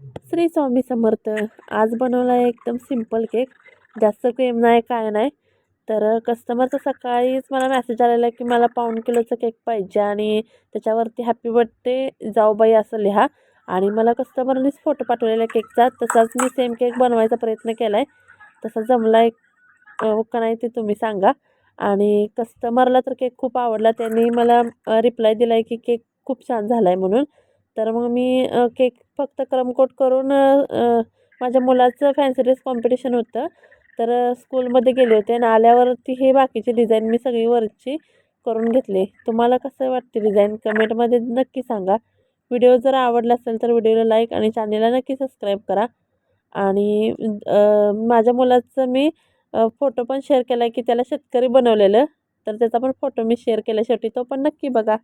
श्री स्वामी समर्थ. आज बनवला आहे एकदम सिंपल केक जास्त क्रीम नाही काय नाही. तर कस्टमरचा सकाळीच मला मेसेज आलेला की मला पाऊण किलोचं केक पाहिजे आणि त्याच्यावरती हॅपी बर्थडे जाऊबाई असं लिहा. आणि मला कस्टमरनेच फोटो पाठवलेला केकचा तसाच मी सेम केक बनवायचा प्रयत्न केला आहे तसा जमला आहे का नाही ते तुम्ही सांगा. आणि कस्टमरला तर केक खूप आवडला. त्यांनी मला रिप्लाय दिला आहे की केक खूप छान झाला आहे म्हणून. तर मग मी केक फक्त क्रमकोट करून माझ्या मुलाचं फॅन्सी ड्रेस कॉम्पिटिशन होतं. तर स्कूलमध्ये गेले होते आणि आल्यावरती हे बाकीची डिझाईन मी सगळी वरची करून घेतली. तुम्हाला कसं वाटते डिझाईन कमेंटमध्ये नक्की सांगा. व्हिडिओ जर आवडला असेल तर व्हिडिओला लाईक आणि चॅनेलला नक्की सबस्क्राईब करा. आणि माझ्या मुलाचं मी फोटो पण शेअर केला आहे की त्याला शेतकरी बनवलेलं. तर त्याचा पण फोटो मी शेअर केला. शेवटी तो पण नक्की बघा.